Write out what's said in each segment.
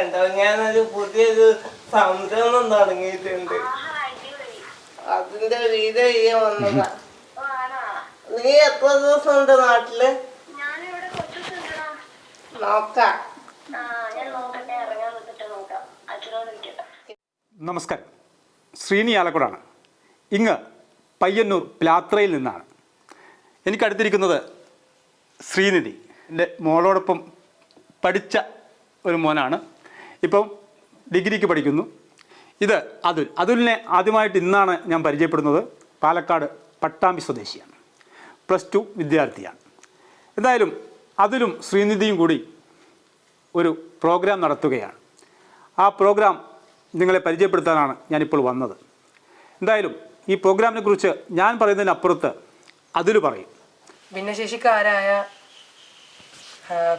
കണ്ടോ? ഞാനൊരു പുതിയൊരു സംരംഭം തുടങ്ങിയിട്ടുണ്ട്. അതിന്റെ വീഡിയോ ചെയ്യാൻ വന്നതാ. നീ എത്ര ദിവസം ഉണ്ട് നാട്ടിൽ. നോക്കാം. നമസ്കാരം. ശ്രീനി ആലക്കുടാണ്. ഇങ്ങ് പയ്യന്നൂർ പ്ലാത്രയിൽ നിന്നാണ്. എനിക്കടുത്തിരിക്കുന്നത് ശ്രീനിധി. എന്റെ മോളോടൊപ്പം പഠിച്ച ഒരു മോനാണ് ഇപ്പം ഡിഗ്രിക്ക് പഠിക്കുന്നു. ഇത് അതുൽ. അതുലിനെ ആദ്യമായിട്ട് ഇന്നാണ് ഞാൻ പരിചയപ്പെടുന്നത്. പാലക്കാട് പട്ടാമ്പി സ്വദേശിയാണ്. പ്ലസ് ടു വിദ്യാർത്ഥിയാണ്. എന്തായാലും അതിലും ശ്രീനിധിയും കൂടി ഒരു പ്രോഗ്രാം നടത്തുകയാണ്. ആ പ്രോഗ്രാം നിങ്ങളെ പരിചയപ്പെടുത്താനാണ് ഞാനിപ്പോൾ വന്നത്. എന്തായാലും ഈ പ്രോഗ്രാമിനെ കുറിച്ച് ഞാൻ പറയുന്നതിനപ്പുറത്ത് അതിൽ പറയും. ഭിന്നശേഷിക്കാരായ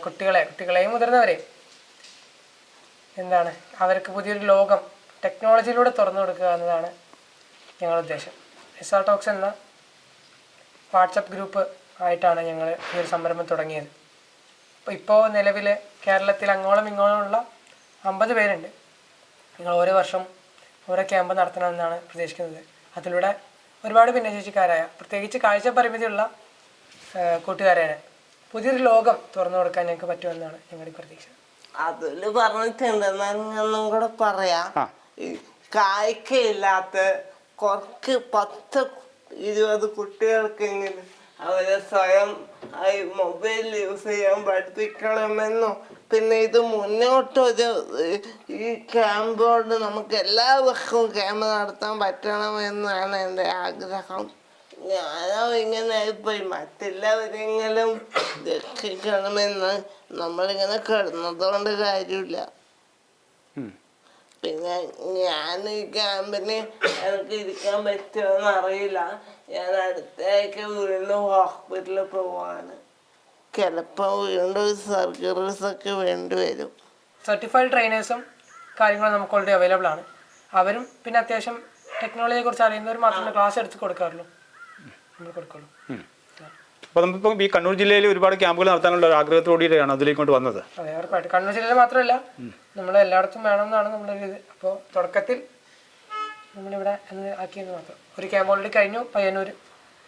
കുട്ടികളെ കുട്ടികളെയും മുതിർന്നവരെയും എന്താണ്? അവർക്ക് പുതിയൊരു ലോകം ടെക്നോളജിയിലൂടെ തുറന്നു കൊടുക്കുക എന്നതാണ് ഞങ്ങളുടെ ഉദ്ദേശം. എസ് ആർ ടോക്സ് എന്ന വാട്സപ്പ് ഗ്രൂപ്പ് ആയിട്ടാണ് ഞങ്ങൾ ഈ ഒരു സംരംഭം തുടങ്ങിയത്. അപ്പോൾ ഇപ്പോൾ നിലവിൽ കേരളത്തിൽ അങ്ങോളം ഇങ്ങോളമുള്ള അമ്പത് പേരുണ്ട്. ഞങ്ങൾ ഓരോ വർഷം ഓരോ ക്യാമ്പ് നടത്തണമെന്നാണ് പ്രതീക്ഷിക്കുന്നത്. അതിലൂടെ ഒരുപാട് ഭിന്നശേഷിക്കാരായ പ്രത്യേകിച്ച് കാഴ്ച പരിമിതിയുള്ള കൂട്ടുകാരെയാണ് പുതിയൊരു ലോകം തുറന്നു കൊടുക്കാൻ ഞങ്ങൾക്ക് പറ്റുമെന്നാണ് ഞങ്ങളുടെ പ്രതീക്ഷ. അതിൽ പറഞ്ഞിട്ടുണ്ട് ഒന്നും കൂടെ പറയാം. ഈ കായ്ക്കയില്ലാത്ത കുറച്ച് പത്ത് ഇരുപത് കുട്ടികൾക്കെങ്കിലും അവരെ സ്വയം ഈ മൊബൈൽ യൂസ് ചെയ്യാൻ പഠിപ്പിക്കണമെന്നോ. പിന്നെ ഇത് മുന്നോട്ടൊരു ഈ ക്യാമ്പോട് നമുക്ക് എല്ലാവർക്കും ക്യാമ്പ് നടത്താൻ പറ്റണമെന്നാണ് എന്റെ ആഗ്രഹം. ഞാനോ ഇങ്ങനെ പോയി മറ്റെല്ലാവരെങ്കിലും രക്ഷിക്കണമെന്ന് നമ്മളിങ്ങനെ കിടന്നതുകൊണ്ട് കാര്യമില്ല. പിന്നെ ഞാൻ ഈ ക്യാമ്പിന് എനിക്ക് ഇരിക്കാൻ പറ്റുമെന്ന് അറിയില്ല ഞാൻ അടുത്തേക്ക് വീണ്ടും ഹോസ്പിറ്റലിൽ പോവാണ്. ചിലപ്പോൾ വീണ്ടും സർജറീസ് ഒക്കെ വേണ്ടി വരും. സർട്ടിഫൈഡ് ട്രെയിനേഴ്സും കാര്യങ്ങളും നമുക്ക് ഓൾറെഡി അവൈലബിൾ ആണ്. അവരും പിന്നെ അത്യാവശ്യം ടെക്നോളജിയെ കുറിച്ച് അറിയുന്നവർ മാത്രമേ ക്ലാസ് എടുത്ത് കൊടുക്കാറുള്ളൂ. നമ്മൾ കൊടുക്കുള്ളൂ. അപ്പോൾ ഈ കണ്ണൂർ ജില്ലയിൽ ഒരുപാട് ക്യാമ്പുകൾ നടത്താനുള്ള ഒരു ആഗ്രഹത്തോടെയാണ് അതിലേക്കൊണ്ട് വന്നത്. അതെ ഉറപ്പായിട്ട് കണ്ണൂർ ജില്ലയിൽ മാത്രമല്ല നമ്മൾ എല്ലായിടത്തും വേണം എന്നാണ് നമ്മുടെ ഒരു ഇത്. അപ്പോൾ തുടക്കത്തിൽ നമ്മളിവിടെ ആക്കിയെന്ന് മാത്രം. ഒരു ക്യാമ്പ് ഓൾറെഡി കഴിഞ്ഞു പയ്യന്നൂർ.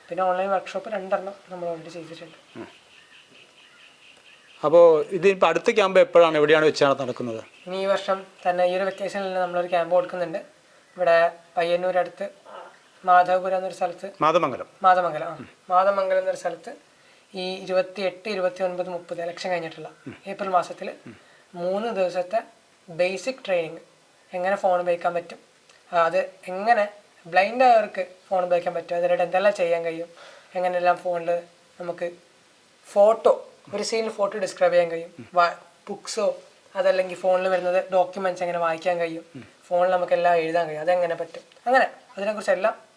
പിന്നെ ഓൺലൈൻ വർക്ക്ഷോപ്പ് രണ്ടെണ്ണം നമ്മൾ ഓൾറെഡി ചെയ്തിട്ടുണ്ട്. അപ്പോൾ ഇതിപ്പോൾ അടുത്ത ക്യാമ്പ് എപ്പോഴാണ്? എവിടെയാണ് വെച്ചാണ് നടക്കുന്നത്? ഇനി ഈ വർഷം തന്നെ ഈ ഒരു വെക്കേഷനിൽ നമ്മളൊരു ക്യാമ്പ് കൊടുക്കുന്നുണ്ട്. ഇവിടെ പയ്യന്നൂർ അടുത്ത് മാധവപുരം എന്നൊരു സ്ഥലത്ത്. മാതമംഗലം മാതമംഗലം ആ. മാതമംഗലം എന്നൊരു സ്ഥലത്ത് ഈ ഇരുപത്തി എട്ട് ഇരുപത്തി ഒൻപത് മുപ്പത് ഇലക്ഷൻ കഴിഞ്ഞിട്ടുള്ള ഏപ്രിൽ മാസത്തിൽ മൂന്ന് ദിവസത്തെ ബേസിക് ട്രെയിനിങ് എങ്ങനെ ഫോൺ ഉപയോഗിക്കാൻ പറ്റും. അത് എങ്ങനെ ബ്ലൈൻഡ് ആയവർക്ക് ഫോൺ ഉപയോഗിക്കാൻ പറ്റും. അതിനായിട്ട് എന്തെല്ലാം ചെയ്യാൻ കഴിയും. എങ്ങനെയെല്ലാം ഫോണിൽ നമുക്ക് ഫോട്ടോ ഒരു സീനിൽ ഫോട്ടോ ഡിസ്ക്രൈബ് ചെയ്യാൻ കഴിയും. ബുക്സോ അതല്ലെങ്കിൽ ഫോണിൽ വരുന്നത് ഡോക്യുമെന്റ്സ് എങ്ങനെ വായിക്കാൻ കഴിയും. ഫോണിൽ നമുക്ക് എല്ലാം എഴുതാൻ കഴിയും. അതെങ്ങനെ പറ്റും. അങ്ങനെ അതിനെക്കുറിച്ചെല്ലാം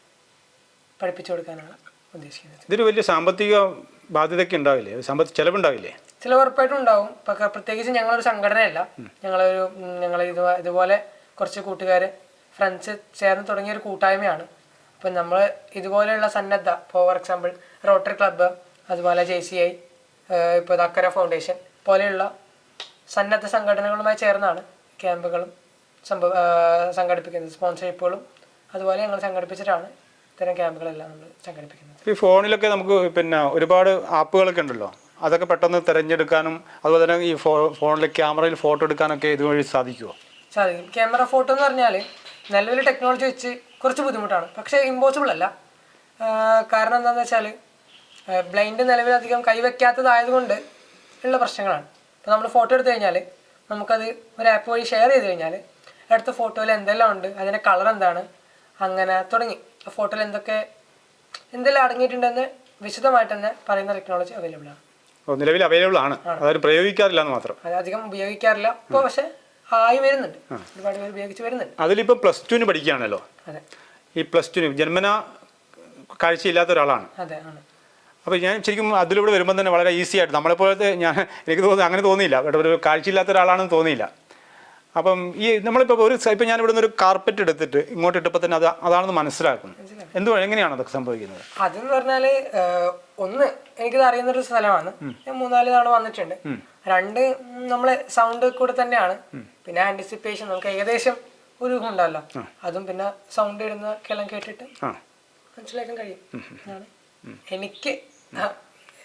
പഠിപ്പിച്ചു കൊടുക്കാനാണ് ഉദ്ദേശിക്കുന്നത്. ഇതൊരു വലിയ സാമ്പത്തിക ബാധ്യതയൊക്കെ ഉണ്ടാവില്ലേ? സാമ്പത്തിക ചിലവുണ്ടാവില്ലേ? ചില ഉറപ്പായിട്ടും ഉണ്ടാവും. പക്ഷെ പ്രത്യേകിച്ച് ഞങ്ങളൊരു സംഘടനയല്ല. ഞങ്ങളൊരു ഞങ്ങൾ ഇത് ഇതുപോലെ കുറച്ച് കൂട്ടുകാർ ഫ്രണ്ട്സ് ചേർന്ന് തുടങ്ങിയ ഒരു കൂട്ടായ്മയാണ്. അപ്പം നമ്മൾ ഇതുപോലെയുള്ള സന്നദ്ധ ഇപ്പോൾ ഫോർ എക്സാമ്പിൾ റോട്ടറി ക്ലബ്ബ് അതുപോലെ ജെ സി ഐ ഇപ്പോൾ അക്കര ഫൗണ്ടേഷൻ പോലെയുള്ള സന്നദ്ധ സംഘടനകളുമായി ചേർന്നാണ് ക്യാമ്പുകളും സംഭവ സംഘടിപ്പിക്കുന്നത്. സ്പോൺസർഷിപ്പുകളും അതുപോലെ ഞങ്ങൾ സംഘടിപ്പിച്ചിട്ടാണ് ഇത്തരം ക്യാമ്പുകളെല്ലാം നമ്മൾ സംഘടിപ്പിക്കുന്നത്. ഈ ഫോണിലൊക്കെ നമുക്ക് പിന്നെ ഒരുപാട് ആപ്പുകളൊക്കെ ഉണ്ടല്ലോ. അതൊക്കെ പെട്ടെന്ന് തിരഞ്ഞെടുക്കാനും അതുപോലെ തന്നെ ഈ ഫോണിലെ ക്യാമറയിൽ ഫോട്ടോ എടുക്കാനൊക്കെ ഇതുവഴി സാധിക്കുമോ സാധിക്കും. ക്യാമറ ഫോട്ടോ എന്ന് പറഞ്ഞാൽ നിലവിൽ ടെക്നോളജി വെച്ച് കുറച്ച് ബുദ്ധിമുട്ടാണ്. പക്ഷേ ഇമ്പോസിബിൾ അല്ല. കാരണം എന്താണെന്ന് വെച്ചാൽ ബ്ലൈൻഡ് നിലവിലധികം കൈവയ്ക്കാത്തതായതുകൊണ്ട് ഉള്ള പ്രശ്നങ്ങളാണ്. ഇപ്പോൾ നമ്മൾ ഫോട്ടോ എടുത്തു കഴിഞ്ഞാൽ നമുക്കത് ഒരു ആപ്പ് വഴി ഷെയർ ചെയ്ത് കഴിഞ്ഞാൽ അടുത്ത ഫോട്ടോയിൽ എന്തെല്ലാം ഉണ്ട് അതിന്റെ കളർ എന്താണ് അങ്ങനെ തുടങ്ങി. ഫോട്ടോയിൽ എന്തൊക്കെ എന്തെല്ലാം അടങ്ങിയിട്ടുണ്ടെന്ന് വിശദമായിട്ട് തന്നെ പറയുന്ന ടെക്നോളജി അവൈലബിൾ ആണ്. നിലവിൽ അവൈലബിൾ ആണ്. അതായത് പ്രയോഗിക്കാറില്ല എന്ന് മാത്രം. അത് അധികം ഉപയോഗിക്കാറില്ല. ഇപ്പോൾ പക്ഷെ ആയി വരുന്നുണ്ട്. ഒരുപാട് പേര് ഉപയോഗിച്ച് വരുന്നുണ്ട്. അതിലിപ്പോൾ പ്ലസ് ടുവിന് പഠിക്കുകയാണല്ലോ. അതെ. ഈ പ്ലസ് ടുവിന് ജന്മന കാഴ്ചയില്ലാത്ത ഒരാളാണ്. അതെ ആണ്. അപ്പോൾ ഞാൻ ശരിക്കും അതിലൂടെ വരുമ്പോൾ തന്നെ വളരെ ഈസി ആയിട്ട് നമ്മളെപ്പോലത്തെ ഞാൻ എനിക്ക് തോന്നുന്നു അങ്ങനെ തോന്നിയില്ല. ഒരു കാഴ്ചയില്ലാത്ത ഒരാളാണെന്ന് തോന്നിയില്ല. അപ്പം ഈ നമ്മളിപ്പോൾ ഒരു ഇപ്പം ഞാൻ ഇവിടുന്ന് ഒരു കാർപ്പറ്റ് എടുത്തിട്ട് ഇങ്ങോട്ട് ഇട്ടപ്പോൾ തന്നെ അത് അതാണെന്ന് മനസ്സിലാക്കുന്നു. എന്തുകൊണ്ട് എങ്ങനെയാണ് അതൊക്കെ സംഭവിക്കുന്നത്? അതെന്ന് പറഞ്ഞാൽ ഒന്ന് എനിക്കിത് അറിയുന്ന ഒരു സ്ഥലമാണ് ഞാൻ മൂന്നാൽ തവണ വന്നിട്ടുണ്ട്. രണ്ട് നമ്മളെ സൗണ്ട് കൂടെ തന്നെയാണ്. പിന്നെ ആന്റിസിപ്പേഷൻ നമുക്ക് ഏകദേശം ഒരു ഉണ്ടല്ലോ. അതും പിന്നെ സൗണ്ട് ഇടുന്ന കിളം കേട്ടിട്ട് മനസ്സിലാക്കാൻ കഴിയും. എനിക്ക്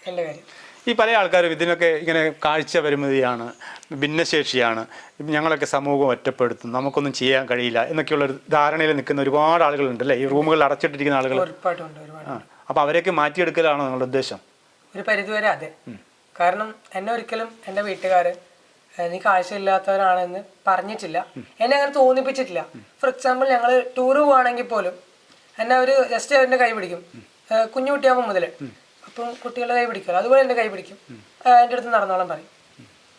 എന്റെ കാര്യം. ഈ പല ആൾക്കാരും ഇതിനൊക്കെ ഇങ്ങനെ കാഴ്ച പരിമിതിയാണ് ഭിന്നശേഷിയാണ് ഞങ്ങളൊക്കെ സമൂഹം ഒറ്റപ്പെടുത്തും നമുക്കൊന്നും ചെയ്യാൻ കഴിയില്ല എന്നൊക്കെയുള്ള ഒരു ധാരണയിൽ നിൽക്കുന്ന ഒരുപാട് ആളുകളുണ്ട് അല്ലേ? ഈ റൂമുകളിൽ അടച്ചിട്ടിരിക്കുന്ന ആളുകൾ. ഉണ്ട് ഒരുപാട് അപ്പോൾ അവരെയൊക്കെ മാറ്റിയെടുക്കലാണോ നിങ്ങളുടെ ഉദ്ദേശം? ഒരു പരിധിവരെ അതെ. കാരണം എന്നെ ഒരിക്കലും എന്റെ വീട്ടുകാർ നീ കാഴ്ചയില്ലാത്തവരാണെന്ന് പറഞ്ഞിട്ടില്ല. എന്നെ അങ്ങനെ തോന്നിപ്പിച്ചിട്ടില്ല. ഫോർ എക്സാമ്പിൾ ഞങ്ങൾ ടൂർ പോവാണെങ്കിൽ പോലും എന്നെ ഒരു ജസ്റ്റ് അവരുടെ കൈ പിടിക്കും. കുഞ്ഞുകുട്ടിയാവുമ്പോൾ മുതൽ അപ്പം കുട്ടികളുടെ കൈ പിടിക്കുമല്ലോ. അതുപോലെ എന്റെ കൈ പിടിക്കും. എന്റെ അടുത്ത് നടന്നോളം പറയും.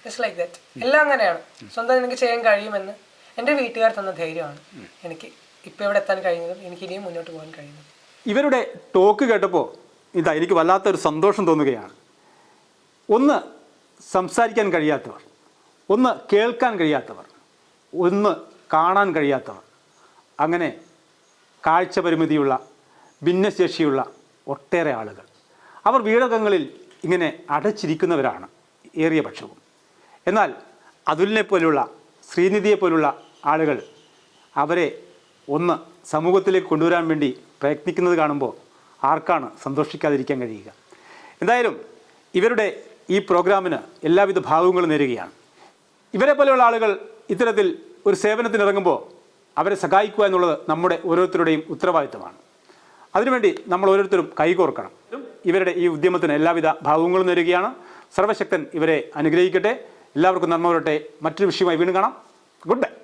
ജസ്റ്റ് ലൈക്ക് ദാറ്റ് എല്ലാം അങ്ങനെയാണ്. സ്വന്തം എനിക്ക് ചെയ്യാൻ കഴിയുമെന്ന് എന്റെ വീട്ടുകാർ തന്ന ധൈര്യമാണ് എനിക്ക് ഇപ്പോൾ ഇവിടെ എത്താൻ കഴിയുന്നതും എനിക്ക് ഇനിയും മുന്നോട്ട് പോകാൻ കഴിയുന്നതും. ഇവരുടെ ടോക്ക് കേട്ടപ്പോൾ ഇതാ എനിക്ക് വല്ലാത്തൊരു സന്തോഷം തോന്നുകയാണ്. ഒന്ന് സംസാരിക്കാൻ കഴിയാത്തവർ. ഒന്ന് കേൾക്കാൻ കഴിയാത്തവർ. ഒന്ന് കാണാൻ കഴിയാത്തവർ. അങ്ങനെ കാഴ്ച പരിമിതിയുള്ള ഭിന്നശേഷിയുള്ള ഒട്ടേറെ ആളുകൾ. അവർ വീടകങ്ങളിൽ ഇങ്ങനെ അടച്ചിരിക്കുന്നവരാണ് ഏറിയ പക്ഷവും. എന്നാൽ അതുലിനെ പോലുള്ള ശ്രീനിധിയെ പോലുള്ള ആളുകൾ അവരെ ഒന്ന് സമൂഹത്തിലേക്ക് കൊണ്ടുവരാൻ വേണ്ടി പ്രയത്നിക്കുന്നത് കാണുമ്പോൾ ആർക്കാണ് സന്തോഷിക്കാതിരിക്കാൻ കഴിയുക? എന്തായാലും ഇവരുടെ ഈ പ്രോഗ്രാമിന് എല്ലാവിധ ഭാവങ്ങളും നേരുകയാണ്. ഇവരെ പോലെയുള്ള ആളുകൾ ഇത്തരത്തിൽ ഒരു സേവനത്തിനിറങ്ങുമ്പോൾ അവരെ സഹായിക്കുക എന്നുള്ളത് നമ്മുടെ ഓരോരുത്തരുടെയും ഉത്തരവാദിത്തമാണ് അതിനുവേണ്ടി നമ്മൾ ഓരോരുത്തരും കൈകോർക്കണം. ഇവരുടെ ഈ ഉദ്യമത്തിന് എല്ലാവിധ ഭാവങ്ങളും നേരുകയാണ്. സർവശക്തൻ ഇവരെ അനുഗ്രഹിക്കട്ടെ. എല്ലാവർക്കും നന്മ വരട്ടെ. മറ്റൊരു വിഷയമായി വീണ്ടും കാണാം. Good bye.